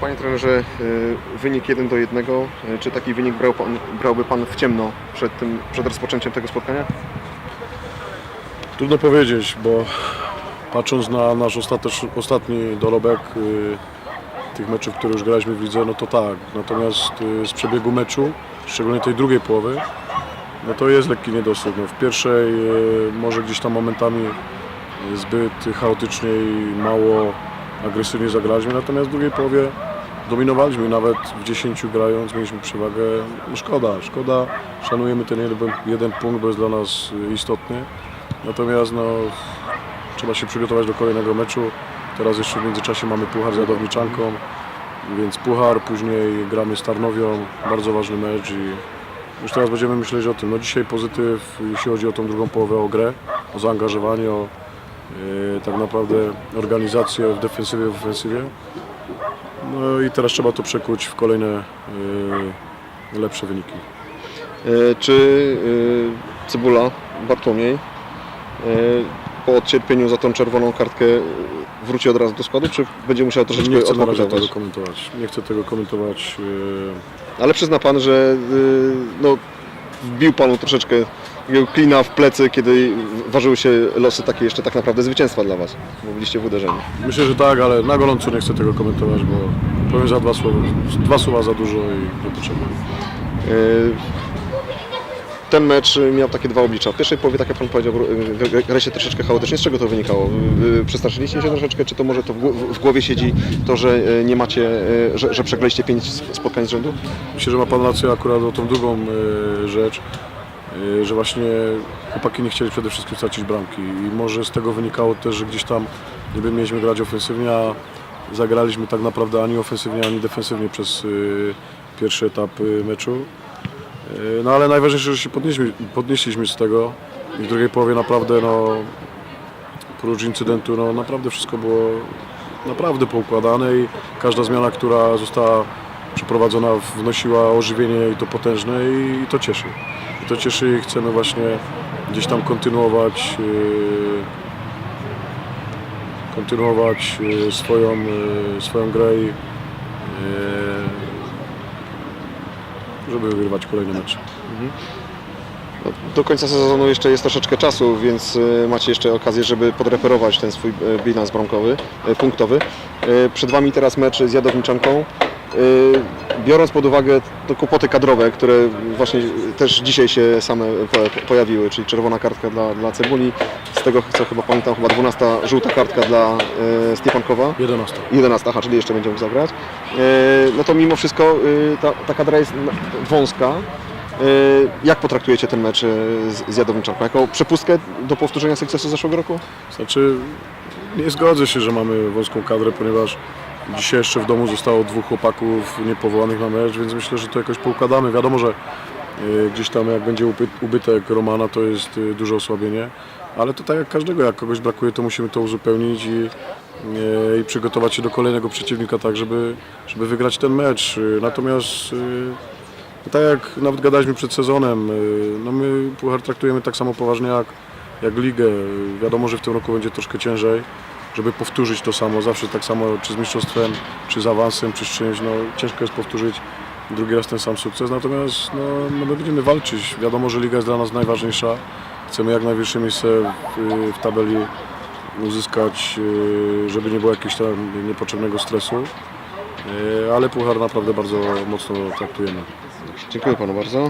Panie trenerze, e, wynik 1 do 1. E, Czy taki wynik brał pan, brałby Pan w ciemno przed, tym, przed rozpoczęciem tego spotkania? Trudno powiedzieć, bo patrząc na nasz ostatni dorobek y, tych meczów, które już graliśmy w lidze, no to tak. Natomiast y, z przebiegu meczu, szczególnie tej drugiej połowy, no to jest lekki niedosyt. No w pierwszej y, może gdzieś tam momentami zbyt chaotycznie i mało agresywnie zagraliśmy, natomiast w drugiej połowie dominowaliśmy, nawet w 10 grając mieliśmy przewagę. No szkoda, szkoda, szanujemy ten jeden, jeden punkt, bo jest dla nas istotny. Natomiast no, trzeba się przygotować do kolejnego meczu. Teraz jeszcze w międzyczasie mamy Puchar z Jadowniczanką, więc Puchar, później gramy z Tarnowią, bardzo ważny mecz i już teraz będziemy myśleć o tym. No dzisiaj pozytyw, jeśli chodzi o tą drugą połowę, o grę, o zaangażowanie, o tak naprawdę organizację w defensywie, w ofensywie. No i teraz trzeba to przekuć w kolejne e, lepsze wyniki. E, Czy Cybula, Bartłomiej po odcierpieniu za tą czerwoną kartkę wróci od razu do składu, czy będzie musiał troszeczkę Nie chcę na razie odpokutować? tego komentować. Nie chcę tego komentować. Ale przyzna Pan, że y, no, wbił Panu troszeczkę takiego klina w plecy, kiedy ważyły się losy takie jeszcze tak naprawdę zwycięstwa dla Was, bo byliście w uderzeniu. Myślę, że tak, ale na gorąco nie chcę tego komentować, bo powiem za dwa słowa, dwa słowa za dużo i niepotrzebne. Y, Ten mecz miał takie dwa oblicza. W pierwszej połowie, tak jak Pan powiedział, graliście się troszeczkę chaotycznie. Z czego to wynikało? Przestraszyliście się troszeczkę, czy to może to w gł- w głowie siedzi to, że y, nie macie, y, że, że przegraliście pięć spotkań z rzędu? Myślę, że ma Pan rację akurat o tą drugą e, rzecz, e, że właśnie chłopaki nie chcieli przede wszystkim stracić bramki i może z tego wynikało też, że gdzieś tam niby mieliśmy grać ofensywnie, a zagraliśmy tak naprawdę ani ofensywnie, ani defensywnie przez e, pierwszy etap e, meczu. No ale najważniejsze, że się podnieśliśmy, podnieśliśmy z tego i w drugiej połowie naprawdę no, prócz incydentu no, naprawdę wszystko było naprawdę poukładane i każda zmiana, która została przeprowadzona wnosiła ożywienie i to potężne i to cieszy. To cieszy i chcemy właśnie gdzieś tam kontynuować yy, kontynuować yy, swoją, yy, swoją grę i żeby wygrywać kolejne mecze. No, Do końca sezonu jeszcze jest troszeczkę czasu, więc y, macie jeszcze okazję, żeby podreperować ten swój y, bilans bramkowy, y, punktowy. Y, Przed Wami teraz mecz z Jadowniczanką. Y, Biorąc pod uwagę te kłopoty kadrowe, które właśnie też dzisiaj się same po- pojawiły, czyli czerwona kartka dla, dla Cebuli, z tego co chyba pamiętam, chyba 12 żółta kartka dla y, Stepankowa. 11. 11, aha, czyli jeszcze będzie mógł zagrać. E, No to mimo wszystko e, ta, ta kadra jest wąska. E, Jak potraktujecie ten mecz e, z, z Jadowniczanką? Jako przepustkę do powtórzenia sukcesu z zeszłego roku? Znaczy, nie zgodzę się, że mamy wąską kadrę, ponieważ dzisiaj jeszcze w domu zostało dwóch chłopaków niepowołanych na mecz, więc myślę, że to jakoś poukładamy. Wiadomo, że y, gdzieś tam jak będzie uby- ubytek Romana, to jest y, duże osłabienie, ale to tak jak każdego, jak kogoś brakuje, to musimy to uzupełnić i, y, i przygotować się do kolejnego przeciwnika tak, żeby, żeby wygrać ten mecz. Natomiast tak jak nawet gadaliśmy przed sezonem, no my Puchar traktujemy tak samo poważnie jak, jak ligę. Wiadomo, że w tym roku będzie troszkę ciężej, żeby powtórzyć to samo, zawsze tak samo, czy z mistrzostwem, czy z awansem, czy z czymś, no ciężko jest powtórzyć drugi raz ten sam sukces, natomiast no, no my będziemy walczyć. Wiadomo, że liga jest dla nas najważniejsza. Chcemy jak najwyższe miejsce w, w tabeli uzyskać, y, żeby nie było jakiegoś tam niepotrzebnego stresu. Y, Ale Puchar naprawdę bardzo mocno traktujemy. Dziękuję Panu bardzo.